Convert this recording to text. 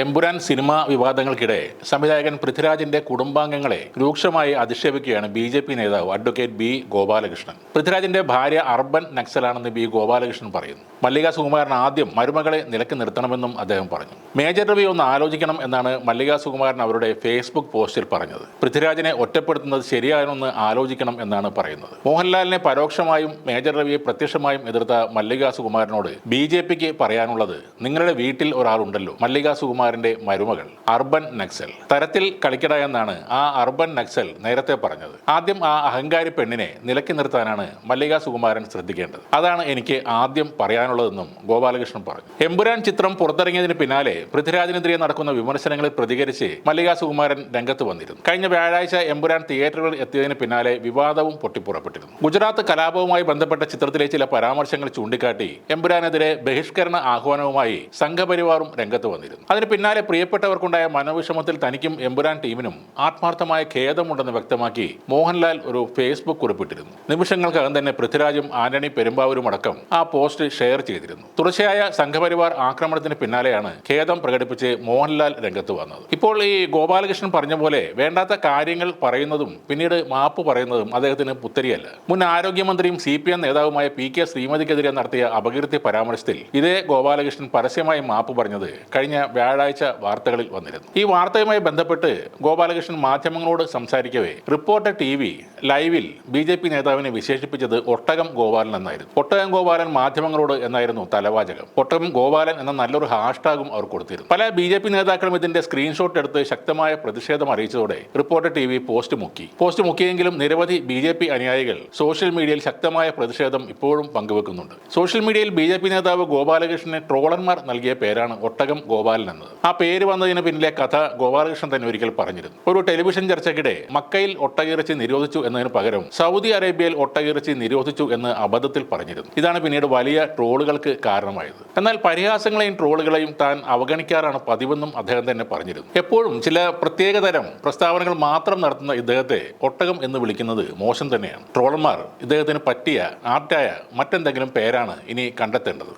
Empuraan cinema വിവാദങ്ങൾക്കിടെ സംവിധായകൻ പൃഥ്വിരാജിന്റെ കുടുംബാംഗങ്ങളെ രൂക്ഷമായി അധിക്ഷേപിക്കുകയാണ് ബി ജെ പി നേതാവ് അഡ്വക്കേറ്റ് ബി ഗോപാലകൃഷ്ണൻ. പൃഥ്വിരാജിന്റെ ഭാര്യ അർബൻ നക്സലാണെന്ന് ബി ഗോപാലകൃഷ്ണൻ പറയുന്നു. മല്ലിക സുകുമാരൻ ആദ്യം മരുമകളെ നിലയ്ക്ക് നിർത്തണമെന്നും അദ്ദേഹം പറഞ്ഞു. മേജർ രവി ഒന്ന് ആലോചിക്കണം എന്നാണ് മല്ലിക സുകുമാരൻ അവരുടെ ഫേസ്ബുക്ക് പോസ്റ്റിൽ പറഞ്ഞത്. പൃഥ്വിരാജിനെ ഒറ്റപ്പെടുത്തുന്നത് ശരിയാണെന്ന് ആലോചിക്കണം എന്നാണ് പറയുന്നത്. മോഹൻലാലിനെ പരോക്ഷമായും മേജർ രവിയെ പ്രത്യക്ഷമായും എതിർത്ത മല്ലിക സുകുമാരനോട് ബി ജെ പിക്ക് പറയാനുള്ളത് നിങ്ങളുടെ വീട്ടിൽ ഒരാളുണ്ടല്ലോ. മല്ലിക സുകുമാരന്റെ മരുമകൾ അർബൻ നക്സൽ. തരത്തിൽ കളിക്കട എന്നാണ് ആ അർബൻ നക്സൽ നേരത്തെ പറഞ്ഞത്. ആദ്യം ആ അഹങ്കാരി പെണ്ണിനെ നിലക്കി നിർത്താനാണ് മല്ലിക സുകുമാരൻ ശ്രദ്ധിക്കേണ്ടത്. അതാണ് എനിക്ക് ആദ്യം പറയാനുള്ളതെന്നും ഗോപാലകൃഷ്ണൻ പറഞ്ഞു. എമ്പുരാൻ ചിത്രം പുറത്തിറങ്ങിയതിന് പിന്നാലെ പൃഥ്വിരാജിനെതിരെ നടക്കുന്ന വിമർശനങ്ങളിൽ പ്രതികരിച്ച് മല്ലിക സുകുമാരൻ രംഗത്ത് വന്നിരുന്നു. കഴിഞ്ഞ വ്യാഴാഴ്ച എമ്പുരാൻ തിയേറ്ററുകളിൽ എത്തിയതിന് പിന്നാലെ വിവാദവും പൊട്ടിപ്പുറപ്പെട്ടിരുന്നു. ഗുജറാത്ത് കലാപവുമായി ബന്ധപ്പെട്ട ചിത്രത്തിലെ ചില പരാമർശങ്ങൾ ചൂണ്ടിക്കാട്ടി എമ്പുരാനെതിരെ ബഹിഷ്കരണ ആഹ്വാനവുമായി സംഘപരിവാറും രംഗത്ത് വന്നിരുന്നു. അതിന് പിന്നാലെ പ്രിയപ്പെട്ടവർക്കുണ്ടായ മനോവിഷമത്തിൽ തനിക്കും എമ്പുരാൻ ടീമിനും ആത്മാർത്ഥമായ ഖേദമുണ്ടെന്ന് വ്യക്തമാക്കി മോഹൻലാൽ ഒരു ഫേസ്ബുക്ക് കുറിപ്പിട്ടിരുന്നു. നിമിഷങ്ങൾക്കകം തന്നെ പൃഥ്വിരാജും ആന്റണി പെരുമ്പാവൂരും അടക്കം ആ പോസ്റ്റ് ഷെയർ ചെയ്തിരുന്നു. തുടർച്ചയായ സംഘപരിവാർ ആക്രമണത്തിന് പിന്നാലെയാണ് ഖേദം പ്രകടിപ്പിച്ച് മോഹൻലാൽ രംഗത്ത് വന്നത്. ഇപ്പോൾ ഈ ഗോപാലകൃഷ്ണൻ പറഞ്ഞ പോലെ വേണ്ടാത്ത കാര്യങ്ങൾ പറയുന്നതും പിന്നീട് മാപ്പ് പറയുന്നതും അദ്ദേഹത്തിന് പുത്തരിയല്ല. മുൻ ആരോഗ്യമന്ത്രിയും സി പി എം നേതാവുമായ പി കെ ശ്രീമതിക്കെതിരെ നടത്തിയ അപകീർത്തി പരാമർശത്തിൽ ഇതേ ഗോപാലകൃഷ്ണൻ പരസ്യമായി മാപ്പ് പറഞ്ഞത് കഴിഞ്ഞ വ്യാഴാഴ്ച വാർത്തകളിൽ വന്നിരുന്നു. ഈ വാർത്തയുമായി ബന്ധപ്പെട്ട് ഗോപാലകൃഷ്ണൻ മാധ്യമങ്ങളോട് സംസാരിക്കവേ റിപ്പോർട്ടർ ടി വി ലൈവിൽ ബി ജെ പി നേതാവിനെ വിശേഷിപ്പിച്ചത് ഒട്ടകം ഗോപാലൻ എന്നായിരുന്നു. ഒട്ടകം ഗോപാലൻ മാധ്യമങ്ങളോട് എന്നായിരുന്നു തലവാചകം. ഒട്ടകം ഗോപാലൻ എന്ന നല്ലൊരു ഹാഷ്ടാഗും അവർ കൊടുത്തിരുന്നു. പല ബി ജെ പി നേതാക്കളും ഇതിന്റെ സ്ക്രീൻഷോട്ട് എടുത്ത് ശക്തമായ പ്രതിഷേധം അറിയിച്ചതോടെ റിപ്പോർട്ടർ ടി വി പോസ്റ്റ് മുക്കി. പോസ്റ്റ് മുക്കിയെങ്കിലും നിരവധി ബി ജെ പി അനുയായികൾ സോഷ്യൽ മീഡിയയിൽ ശക്തമായ പ്രതിഷേധം ഇപ്പോഴും പങ്കുവെക്കുന്നുണ്ട്. സോഷ്യൽ മീഡിയയിൽ ബി ജെ പി നേതാവ് ഗോപാലകൃഷ്ണനെ ട്രോളന്മാർ നൽകിയ പേരാണ് ഒട്ടകം ഗോപാലൻ എന്നത്. ആ പേര് വന്നതിന് പിന്നിലെ കഥ ഗോപാലകൃഷ്ണൻ തന്നെ ഒരിക്കൽ പറഞ്ഞിരുന്നു. ഒരു ടെലിവിഷൻ ചർച്ചയ്ക്കിടെ മക്കയിൽ ഒട്ടകിറച്ചി നിരോധിച്ചു എന്നതിന് പകരം സൗദി അറേബ്യയിൽ ഒട്ടകിറച്ചി നിരോധിച്ചു എന്ന് അബദ്ധത്തിൽ പറഞ്ഞിരുന്നു. ഇതാണ് പിന്നീട് വലിയ ട്രോളുകൾക്ക് കാരണമായത്. എന്നാൽ പരിഹാസങ്ങളെയും ട്രോളുകളെയും താൻ അവഗണിക്കാറാണ് പതിവെന്നും അദ്ദേഹം തന്നെ പറഞ്ഞിരുന്നു. എപ്പോഴും ചില പ്രത്യേകതരം പ്രസ്താവനകൾ മാത്രം നടത്തുന്ന ഇദ്ദേഹത്തെ ഒട്ടകം എന്ന് വിളിക്കുന്നത് മോശം തന്നെയാണ്. ട്രോളന്മാർ ഇദ്ദേഹത്തിന് പറ്റിയ ആർട്ടായ മറ്റെന്തെങ്കിലും പേരാണ് ഇനി കണ്ടെത്തേണ്ടത്.